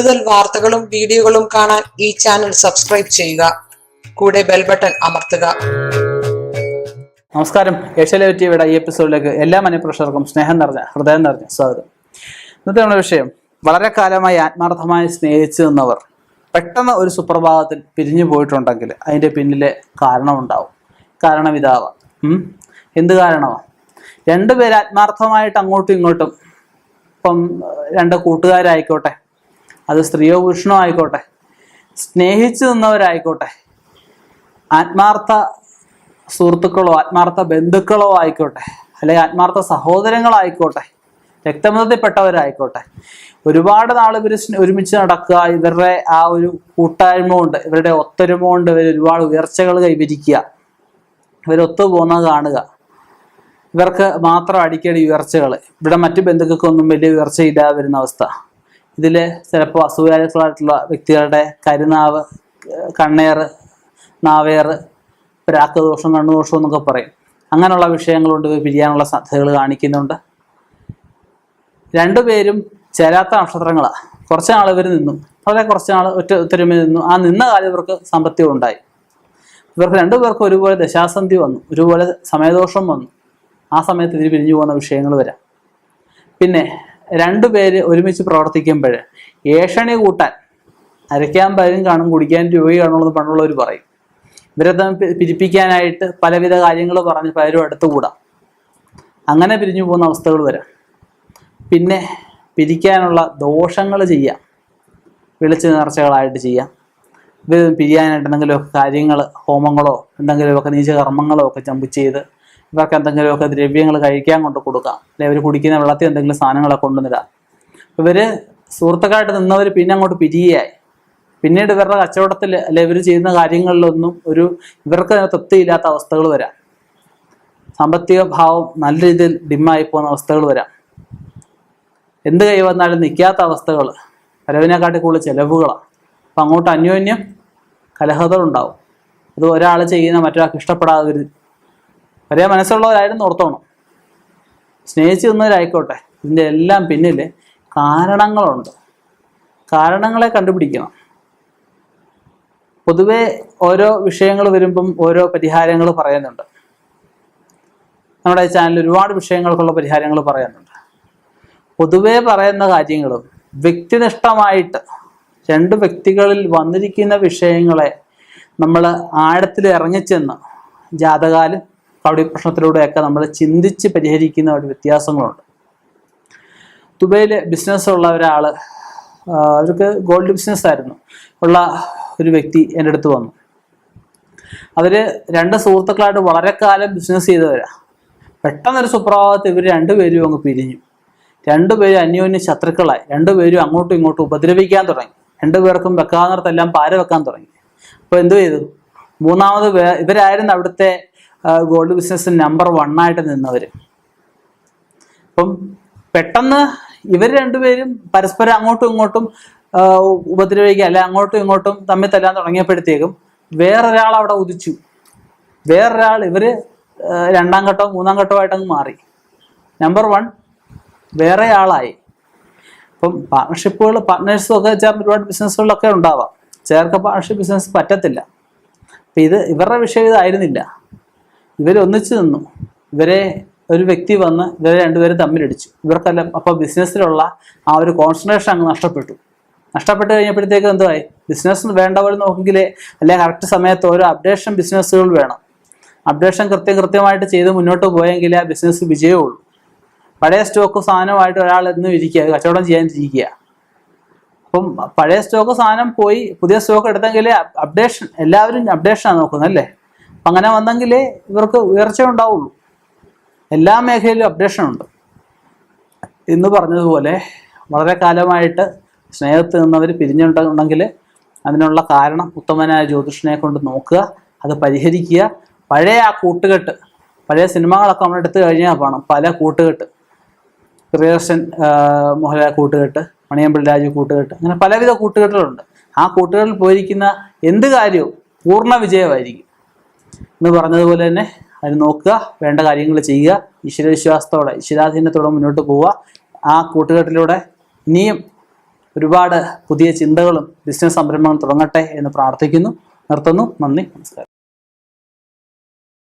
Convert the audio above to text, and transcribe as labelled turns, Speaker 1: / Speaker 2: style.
Speaker 1: കൂടുതൽ വാർത്തകളും വീഡിയോകളും കാണാൻ ഈ ചാനൽ സബ്സ്ക്രൈബ് ചെയ്യുക. കൂടെ ബെൽ ബട്ടൺ അമർത്തുക.
Speaker 2: നമസ്കാരം. ഏഷ്യാലൈവ് ടിവിയുടെ ഈ എപ്പിസോഡിലേക്ക് എല്ലാ മനുപ്രേക്ഷകർക്കും സ്നേഹം നിറഞ്ഞ ഹൃദയം നിറഞ്ഞ സ്വാഗതം. ഇന്നത്തെ നമ്മുടെ വിഷയം വളരെ കാലമായി ആത്മാർത്ഥമായി സ്നേഹിച്ചു നിന്നവർ പെട്ടെന്ന് ഒരു സുപ്രഭാതത്തിൽ പിരിഞ്ഞു പോയിട്ടുണ്ടെങ്കിൽ അതിന്റെ പിന്നിലെ കാരണമുണ്ടാവും. കാരണം ഇതാവാം? എന്ത് കാരണമാണ് രണ്ടുപേർ ആത്മാർത്ഥമായിട്ട് അങ്ങോട്ടും ഇങ്ങോട്ടും ഇപ്പം രണ്ട് കൂട്ടുകാരായിക്കോട്ടെ അത് സ്ത്രീയോ പുരുഷനോ ആയിക്കോട്ടെ. സ്നേഹിച്ചു നിന്നവരായിക്കോട്ടെ. ആത്മാർത്ഥ സുഹൃത്തുക്കളോ ആത്മാർത്ഥ ബന്ധുക്കളോ ആയിക്കോട്ടെ. അല്ലെങ്കിൽ ആത്മാർത്ഥ സഹോദരങ്ങളായിക്കോട്ടെ. രക്തബന്ധത്തിൽപ്പെട്ടവരായിക്കോട്ടെ ഒരുപാട് നാൾ ഇവർ ഒരുമിച്ച് നടക്കുക. ഇവരുടെ ആ ഒരു കൂട്ടായ്മ കൊണ്ട് ഇവരുടെ ഒത്തൊരുമ കൊണ്ട് ഇവർ ഒരുപാട് ഉയർച്ചകൾ കൈവരിക്കുക. ഇവരൊത്തു പോകുന്നത് കാണുക. ഇവർക്ക് മാത്രം അടിക്കടി ഉയർച്ചകൾ ഇവിടെ മറ്റു ബന്ധുക്കൾക്കൊന്നും വലിയ ഉയർച്ചയില്ലാതെ വരുന്ന അവസ്ഥ. ഇതിൽ ചിലപ്പോൾ അസുഖാരികളായിട്ടുള്ള വ്യക്തികളുടെ കരുനാവ് കണ്ണേർ നാവേർ പ്രാക്കദോഷം കണ്ണുദോഷം എന്നൊക്കെ പറയും. അങ്ങനെയുള്ള വിഷയങ്ങളുണ്ട് പിരിയാനുള്ള സാധ്യതകൾ കാണിക്കുന്നുണ്ട്. രണ്ടുപേരും ചേരാത്ത നക്ഷത്രങ്ങളാണ് കുറച്ച് നാൾ ഇവർ നിന്നു. വളരെ കുറച്ച് നാൾ ഒറ്റ ഒത്തൊരുമ നിന്നു. ആ നിന്ന കാലം ഇവർക്ക് സമ്പത്തി ഉണ്ടായി. ഇവർക്ക് രണ്ടുപേർക്കും ഒരുപോലെ ദശാസന്ധി വന്നു. ഒരുപോലെ സമയദോഷം വന്നു. ആ സമയത്ത് ഇതിൽ പിരിഞ്ഞു പോകുന്ന വിഷയങ്ങൾ വരാം. പിന്നെ രണ്ടുപേര് ഒരുമിച്ച് പ്രവർത്തിക്കുമ്പോൾ ഏഷണി കൂട്ടാൻ അരയ്ക്കാൻ പലരും കാണും കുടിക്കാൻ രൂപ കാണുമെന്ന് പണ്ടുള്ളവർ പറയും. ഇവരെ തമ്മിൽ പിരിപ്പിക്കാനായിട്ട് പലവിധ കാര്യങ്ങൾ പറഞ്ഞ് പലരും അടുത്തുകൂടാം അങ്ങനെ പിരിഞ്ഞു പോകുന്ന അവസ്ഥകൾ വരാം. പിന്നെ പിരിക്കാനുള്ള ദോഷങ്ങൾ ചെയ്യാം. വിളിച്ചു നേർച്ചകളായിട്ട് ചെയ്യാം. ഇവർ പിരിയാനായിട്ട് എന്തെങ്കിലുമൊക്കെ കാര്യങ്ങൾ ഹോമങ്ങളോ എന്തെങ്കിലുമൊക്കെ നീചകർമ്മങ്ങളോ ഒക്കെ ചമ്പ് ചെയ്ത് ഇവർക്ക് എന്തെങ്കിലുമൊക്കെ ദ്രവ്യങ്ങൾ കഴിക്കാൻ കൊണ്ട് കൊടുക്കാം. അല്ലെങ്കിൽ അവർ കുടിക്കുന്ന വെള്ളത്തിൽ എന്തെങ്കിലും സാധനങ്ങളൊക്കെ കൊണ്ടുവന്നിടാം. ഇവർ സുഹൃത്തുക്കളായിട്ട് നിന്നവർ പിന്നെ അങ്ങോട്ട് പിരിയായി പിന്നീട് ഇവരുടെ കച്ചവടത്തിൽ അല്ലെ ഇവർ ചെയ്യുന്ന കാര്യങ്ങളിലൊന്നും ഒരു ഇവർക്ക് തൃപ്തിയില്ലാത്ത അവസ്ഥകൾ വരാം. സാമ്പത്തിക ഭാവം നല്ല രീതിയിൽ ഡിമ്മായി പോകുന്ന അവസ്ഥകൾ വരാം. എന്ത് കൈ വന്നാലും നിൽക്കാത്ത അവസ്ഥകൾ. വരവിനെക്കാട്ടി കൂടുതൽ ചിലവുകളാണ്. അപ്പം അങ്ങോട്ട് അന്യോന്യം കലഹതകളുണ്ടാവും അത് ഒരാൾ ചെയ്യുന്ന മറ്റൊരാൾക്ക് ഇഷ്ടപ്പെടാതെ ഒരു മനസ്സുള്ളവരായിരുന്നു ഓർത്തോണം. സ്നേഹിച്ചു നിന്നവരായിക്കോട്ടെ ഇതിന്റെ എല്ലാം പിന്നിൽ കാരണങ്ങളുണ്ട്. കാരണങ്ങളെ കണ്ടുപിടിക്കണം. പൊതുവെ ഓരോ വിഷയങ്ങൾ വരുമ്പം ഓരോ പരിഹാരങ്ങൾ പറയുന്നുണ്ട്. നമ്മുടെ ചാനലിൽ ഒരുപാട് വിഷയങ്ങൾക്കുള്ള പരിഹാരങ്ങൾ പറയുന്നുണ്ട്. പൊതുവേ പറയുന്ന കാര്യങ്ങളും വ്യക്തിനിഷ്ഠമായിട്ട് രണ്ട് വ്യക്തികളിൽ വന്നിരിക്കുന്ന വിഷയങ്ങളെ നമ്മൾ ആഴത്തിൽ ഇറങ്ങിച്ചെന്ന് ജാതകാലും കവടി പ്രശ്നത്തിലൂടെയൊക്കെ നമ്മൾ ചിന്തിച്ച് പരിഹരിക്കുന്ന ഒരു വ്യത്യാസങ്ങളുണ്ട്. ദുബൈയിൽ ബിസിനസ് ഉള്ള ഒരാൾ അവർക്ക് ഗോൾഡ് ബിസിനസ് ആയിരുന്നു. ഉള്ള ഒരു വ്യക്തി എന്റെ അടുത്ത് വന്നു. അവർ രണ്ട് സുഹൃത്തുക്കളായിട്ട് വളരെ കാലം ബിസിനസ് ചെയ്തവരാ. പെട്ടെന്നൊരു സുപ്രഭാതത്തിൽ ഇവർ രണ്ടുപേരും അങ്ങ് പിരിഞ്ഞു. രണ്ടുപേരും അന്യോന്യ ശത്രുക്കളായി. രണ്ടുപേരും അങ്ങോട്ടും ഇങ്ങോട്ടും ഉപദ്രവിക്കാൻ തുടങ്ങി. രണ്ടുപേർക്കും വെക്കാവുന്നിടത്തെല്ലാം പാര വെക്കാൻ തുടങ്ങി. അപ്പോൾ എന്തു ചെയ്തു? മൂന്നാമത് ഇവരായിരുന്നു അവിടുത്തെ ഗോൾഡ് ബിസിനസ് നമ്പർ വൺ ആയിട്ട് നിന്നവർ അപ്പം പെട്ടെന്ന് ഇവർ രണ്ടുപേരും പരസ്പരം അങ്ങോട്ടും ഇങ്ങോട്ടും ഉപദ്രവിക്കുക അല്ലെ അങ്ങോട്ടും ഇങ്ങോട്ടും തമ്മിൽ തല്ലാൻ തുടങ്ങിയപ്പോഴത്തേക്കും വേറൊരാൾ അവിടെ ഉദിച്ചു. വേറൊരാൾ ഇവർ രണ്ടാം ഘട്ടവും മൂന്നാം ഘട്ടമായിട്ട് അങ്ങ് മാറി. നമ്പർ വൺ വേറെ ആളായി. അപ്പം പാർട്ണർഷിപ്പുകൾ പാർട്ട്നേഴ്സും ഒക്കെ ചേർന്ന് ഒരുപാട് ബിസിനസ്സുകളൊക്കെ ഉണ്ടാവാം. ചേർക്ക പാർട്ണർഷിപ്പ് ബിസിനസ് പറ്റത്തില്ല. അപ്പം ഇത് ഇവരുടെ വിഷയം ഇതായിരുന്നില്ല. ഇവർ ഒന്നിച്ചു നിന്നു. ഇവരെ ഒരു വ്യക്തി വന്ന് ഇവരെ രണ്ടുപേരും തമ്മിലടിച്ചു. ഇവർക്കെല്ലാം അപ്പോൾ ബിസിനസ്സിലുള്ള ആ ഒരു കോൺസെൻട്രേഷൻ അങ്ങ് നഷ്ടപ്പെട്ടു. നഷ്ടപ്പെട്ട് കഴിഞ്ഞപ്പോഴത്തേക്ക് എന്തുവായി ബിസിനസ് വേണ്ട പോലെ നോക്കെങ്കിലേ അല്ലെ കറക്റ്റ് സമയത്ത് ഓരോ അപ്ഡേഷൻ ബിസിനസ്സുകൾ വേണം. അപ്ഡേഷൻ കൃത്യം കൃത്യമായിട്ട് ചെയ്ത് മുന്നോട്ട് പോയെങ്കിൽ ആ ബിസിനസ് വിജയമുള്ളൂ പഴയ സ്റ്റോക്ക് സാധനമായിട്ട് ഒരാൾ എന്നും ഇരിക്കുക കച്ചവടം ചെയ്യാനിരിക്കുക. അപ്പം പഴയ സ്റ്റോക്ക് സാധനം പോയി പുതിയ സ്റ്റോക്ക് എടുത്തെങ്കിൽ അപ്ഡേഷൻ എല്ലാവരും അപ്ഡേഷനാണ് നോക്കുന്നത് അല്ലേ? അങ്ങനെ വന്നെങ്കിലേ ഇവർക്ക് ഉയർച്ച ഉണ്ടാവുള്ളൂ. എല്ലാ മേഖലയിലും അപ്ഡേഷൻ ഉണ്ട്. എന്ന് പറഞ്ഞതുപോലെ വളരെ കാലമായിട്ട് സ്നേഹത്ത് നിന്നവർ പിരിഞ്ഞിട്ടുണ്ടെങ്കിൽ അതിനുള്ള കാരണം ഉത്തമനായ ജ്യോതിഷനെ കൊണ്ട് നോക്കുക അത് പരിഹരിക്കുക. പഴയ ആ കൂട്ടുകെട്ട് പഴയ സിനിമകളൊക്കെ നമ്മൾ എടുത്തു കഴിഞ്ഞാൽ കാണാം പല കൂട്ടുകെട്ട്. പ്രിയദർശൻ മോഹൻലാൽ കൂട്ടുകെട്ട് മണിയമ്പിൾ രാജു കൂട്ടുകെട്ട് അങ്ങനെ പലവിധ കൂട്ടുകെട്ടുകളുണ്ട്. ആ കൂട്ടുകെട്ടിൽ പോയിരിക്കുന്ന എന്ത് കാര്യവും പൂർണ വിജയമായിരിക്കും. എന്ന് പറഞ്ഞതുപോലെ തന്നെ അത് നോക്കുക വേണ്ട കാര്യങ്ങൾ ചെയ്യുക ഈശ്വരവിശ്വാസത്തോടെ ഈശ്വരാധീനത്തോടെ മുന്നോട്ട് പോവുക. ആ കൂട്ടുകെട്ടിലൂടെ ഇനിയും ഒരുപാട് പുതിയ ചിന്തകളും ബിസിനസ് സംരംഭങ്ങളും തുടങ്ങട്ടെ എന്ന് പ്രാർത്ഥിക്കുന്നു. നിർത്തുന്നു. നന്ദി. നമസ്കാരം.